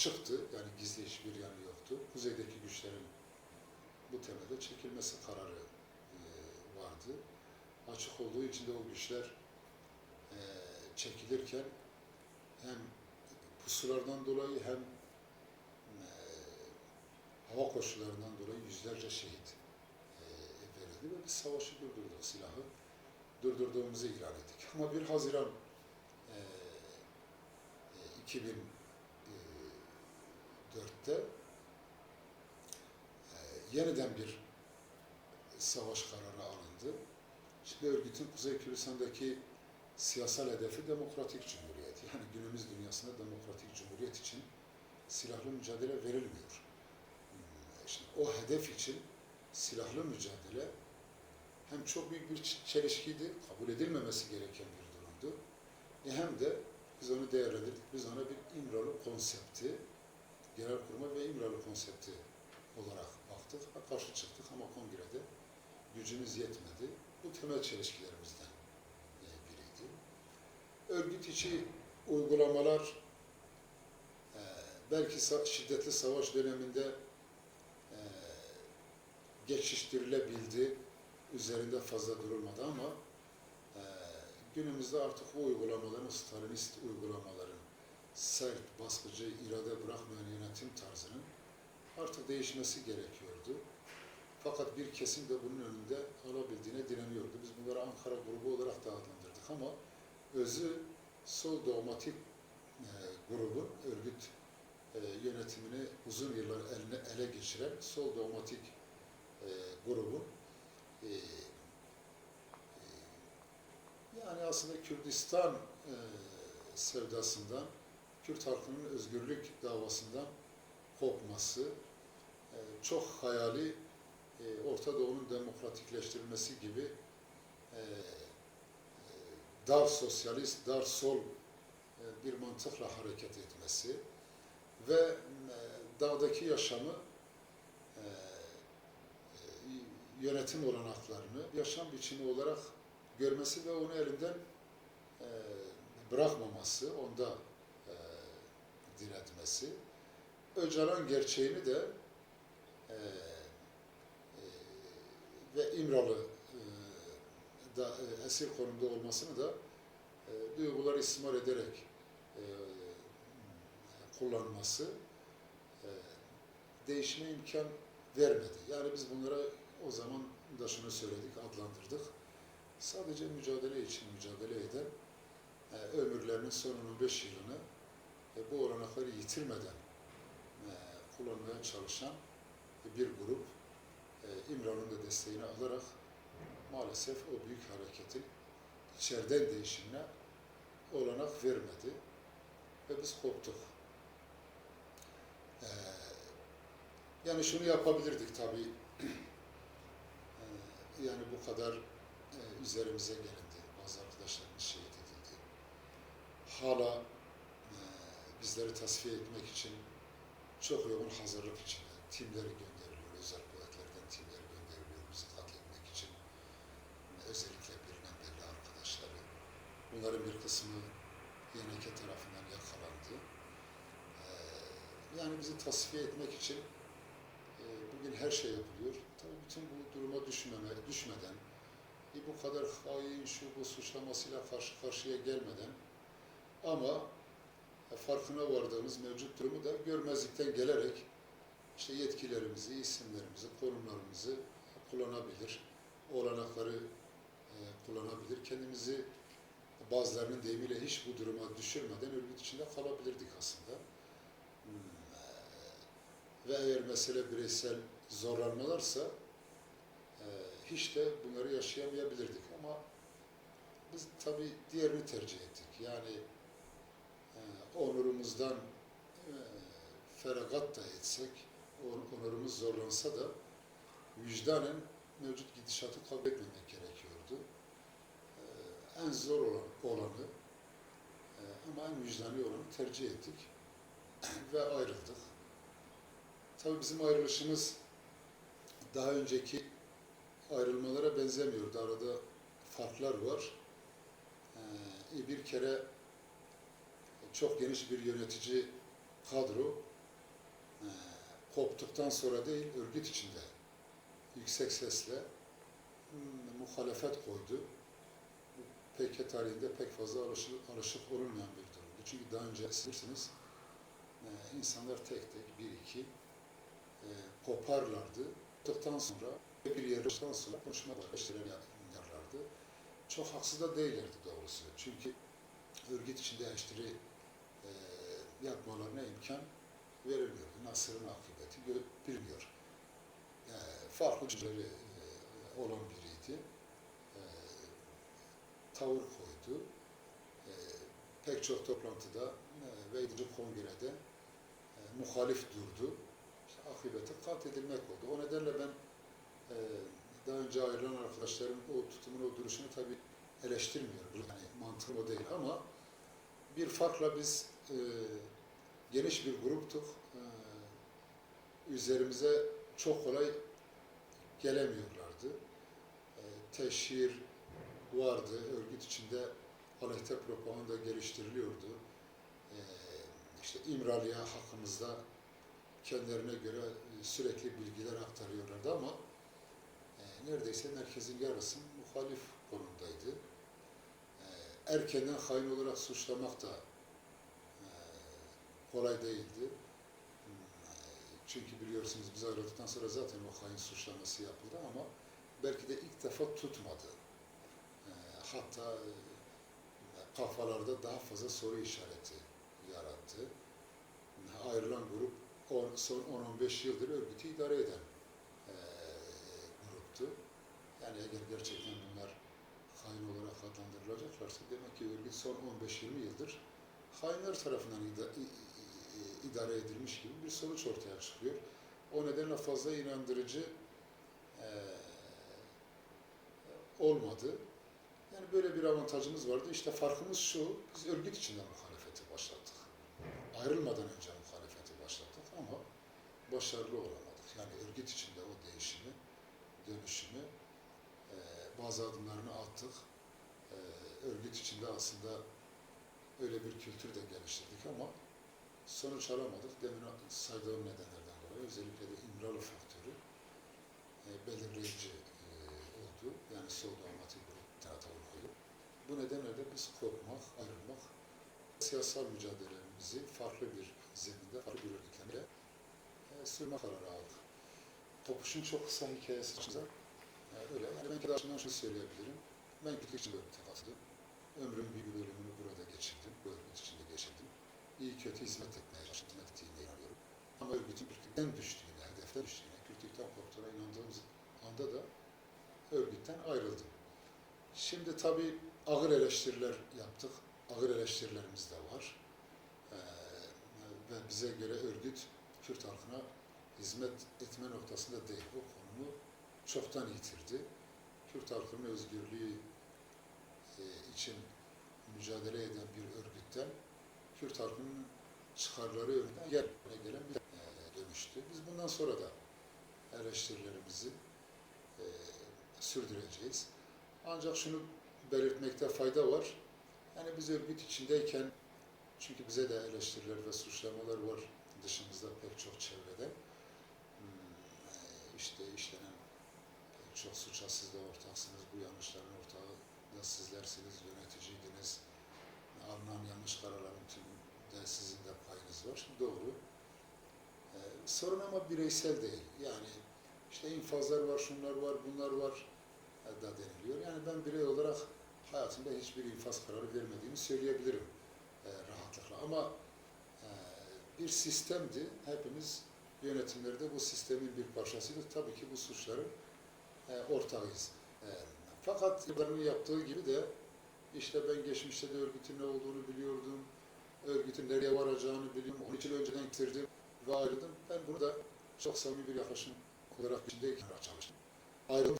açıktı. Yani gizli hiçbir yanı yoktu. Kuzeydeki güçlerin bu temelde çekilmesi kararı e, vardı. Açık olduğu için de o güçler e, çekilirken hem pusulardan dolayı hem e, hava koşullarından dolayı yüzlerce şehit verildi ve biz savaşı durdurduk silahı durdurduğumuzu ilan ettik. Ama 1 Haziran 2000 birlikte e, yeniden bir savaş kararı alındı. Şimdi örgütün Kuzey Kürdistan'daki siyasal hedefi demokratik cumhuriyet. Yani günümüz dünyasında demokratik cumhuriyet için silahlı mücadele verilmiyor. Hmm, Şimdi o hedef için silahlı mücadele hem çok büyük bir çelişkiydi, kabul edilmemesi gereken bir durumdu. E hem de biz onu değerlendirdik, biz ona bir İmralı konsepti, Genelkurmay ve İmralı konsepti olarak baktık. Karşı çıktık ama kongrede gücümüz yetmedi. Bu temel çelişkilerimizden e, biriydi. Örgüt içi uygulamalar e, belki şiddetli savaş döneminde e, geçiştirilebildi, üzerinde fazla durulmadı ama günümüzde artık bu uygulamaların, Stalinist uygulamaların, sert, baskıcı, irade bırakmayan yönetim tarzının artık değişmesi gerekiyordu. Fakat bir kesim de bunun önünde alabildiğine direniyordu. Biz bunları Ankara grubu olarak da adlandırdık ama özü sol dogmatik e, grubun örgüt e, yönetimini uzun yıllar eline ele geçiren sol dogmatik e, grubun e, e, yani aslında Kürdistan e, sevdasından, Kürt halkının özgürlük davasından kopması, e, çok hayali e, Orta Doğu'nun demokratikleştirilmesi gibi e, dar sosyalist, dar sol bir mantıkla hareket etmesi ve dağdaki yaşamı yönetim olanaklarını yaşam biçimi olarak görmesi ve onu elinden bırakmaması, onda diretmesi. Öcalan gerçeğini de e, e, ve İmralı e, da e, esir konumda olmasını da e, duygular istismar ederek e, kullanması e, değişime imkan vermedi. Yani biz bunlara o zaman da şunu söyledik, adlandırdık. Sadece mücadele için mücadele eden, e, ömürlerinin son 15 yılını e, bu olanakları yitirmeden e, kullanmaya çalışan bir grup e, İmran'ın da desteğini alarak maalesef o büyük hareketin içeriden değişimine olanak vermedi ve biz koptuk. E, yani şunu yapabilirdik tabii. E, yani bu kadar e, üzerimize gelindi. Bazı arkadaşlarımız şehit edildi. Hala e, bizleri tasfiye etmek için çok yoğun hazırlık içinde timleri gönderiliyor. Özel kuvvetlerden timleri gönderiliyor bizi katletmek için. Özellikle bilinen belli arkadaşları. Bunların bir kısmı YNK tarafından yakalandı. E, yani bizi tasfiye etmek için e, bugün her şey yapılıyor. Tabii bütün bu duruma düşmeme, düşmeden, e, bu kadar hain, şu bu suçlamasıyla karşı karşıya gelmeden ama farkına vardığımız mevcut durumu da görmezlikten gelerek işte yetkilerimizi, isimlerimizi, konumlarımızı kullanabilir, olanakları e, kullanabilir. Kendimizi bazılarının deyimiyle hiç bu duruma düşürmeden örgüt içinde kalabilirdik aslında. Hmm, Ve eğer mesele bireysel zorlanmalarsa e, hiç de bunları yaşayamayabilirdik ama biz tabii diğerini tercih ettik. Yani onurumuzdan e, feragat da etsek, on- onurumuz zorlansa da vicdanen mevcut gidişatı kabul etmemek gerekiyordu. E, en zor olan, olanı e, ama en vicdani olanı tercih ettik ve ayrıldık. Tabii bizim ayrılışımız daha önceki ayrılmalara benzemiyordu. Arada farklar var. Bir kere çok geniş bir yönetici kadro e, koptuktan sonra değil, örgüt içinde yüksek sesle hmm, muhalefet koydu. Bu PK tarihinde pek fazla alışık, alışık olunmayan bir durumdu. Çünkü daha önce bilirsiniz, e, insanlar tek tek bir iki e, koparlardı. Koptuktan sonra bir yarıştan sonra konuşma başlarına. Çok haksız da değillerdi doğrusu. Çünkü örgüt içinde eleştiri e, yapmalarına imkan verilmiyordu. Nasır'ın akıbeti bilmiyor. E, farklı düşünceleri e, olan biriydi. E, tavır koydu. Pek çok toplantıda e, ve ikinci kongrede e, muhalif durdu. İşte akıbeti katledilmek oldu. O nedenle ben e, daha önce ayrılan arkadaşların o tutumunu, o duruşunu tabii eleştirmiyorum. Yani mantığım o değil ama bir farkla biz e, geniş bir gruptuk. E, üzerimize çok kolay gelemiyorlardı. E, teşhir vardı. Örgüt içinde aleyhte propaganda geliştiriliyordu. E, işte İmralı'ya hakkımızda kendilerine göre e, sürekli bilgiler aktarıyorlardı ama e, neredeyse merkezin yarısı muhalif konumdaydı. Erkenden hain olarak suçlamak da e, kolay değildi. E, Çünkü biliyorsunuz biz ayrıldıktan sonra zaten o hain suçlaması yapıldı ama belki de ilk defa tutmadı. E, Hatta kafalarda daha fazla soru işareti yarattı. Ayrılan grup on- son 10-15 yıldır örgütü idare eden gruptu. Yani eğer gerçekten bunlar adlandırılacaklarsa demek ki örgüt son 15-20 yıldır hainler tarafından idare edilmiş gibi bir sonuç ortaya çıkıyor. O nedenle fazla inandırıcı e, olmadı. Yani böyle bir avantajımız vardı. İşte farkımız şu, biz örgüt içinde muhalefeti başlattık. Ayrılmadan önce muhalefeti başlattık ama başarılı olamadık. Yani örgüt içinde o değişimi, dönüşümü, e, bazı adımlarını attık. E, örgüt içinde aslında öyle bir kültür de geliştirdik ama sonuç alamadık. Demin saydığım nedenlerden dolayı özellikle de İmralı faktörü e, belirleyici e, oldu. Yani sol dogmatik grup koyup. Bu nedenle de biz kopmak, ayrılmak, siyasal mücadelemizi farklı bir zeminde, farklı bir örgütlemede e, sürme kararı aldık. Topuş'un çok kısa hikayesi çıkacak. E, öyle. Yani ben kendi açımdan şunu söyleyebilirim. Ben Kürtlik için örgüte katıldım. Ömrümün bir bölümünü burada geçirdim. Bu örgüt içinde geçirdim. İyi kötü hizmet etmeye çalıştım. Hizmet ettiğine inanıyorum. Ama örgütün Kürtlükten düştüğüne, hedeften düştüğüne, Kürtlükten korktuğuna inandığımız anda da örgütten ayrıldım. Şimdi tabii ağır eleştiriler yaptık. Ağır eleştirilerimiz de var. Ee, ve bize göre örgüt Kürt halkına hizmet etme noktasında değil. O konumu çoktan yitirdi. Kürt halkının özgürlüğü için mücadele eden bir örgütten Kürt halkının çıkarları önünden yerine gelen bir e, dönüştü. Biz bundan sonra da eleştirilerimizi e, sürdüreceğiz. Ancak şunu belirtmekte fayda var. Yani biz örgüt içindeyken çünkü bize de eleştiriler ve suçlamalar var dışımızda pek çok çevrede. Hmm, e, işte işlenen pek çok suça siz de ortaksınız. Bu yanlışların ortağı da sizlersiniz, yöneticiydiniz. Alınan yanlış kararların tümünde sizin de payınız var. Doğru. E, sorun ama bireysel değil. Yani işte infazlar var, şunlar var, bunlar var da deniliyor. Yani ben birey olarak hayatımda hiçbir infaz kararı vermediğimi söyleyebilirim e, rahatlıkla. Ama e, bir sistemdi. Hepimiz yönetimlerde bu sistemin bir parçasıydık. Tabii ki bu suçların e, ortağıyız. E, fakat yılların yaptığı gibi de işte ben geçmişte de örgütün ne olduğunu biliyordum. Örgütün nereye varacağını biliyorum. Onun için önceden bitirdim ve ayrıldım. Ben bunu da çok samimi bir yaklaşım olarak içindeyken çalıştım. Ayrıldım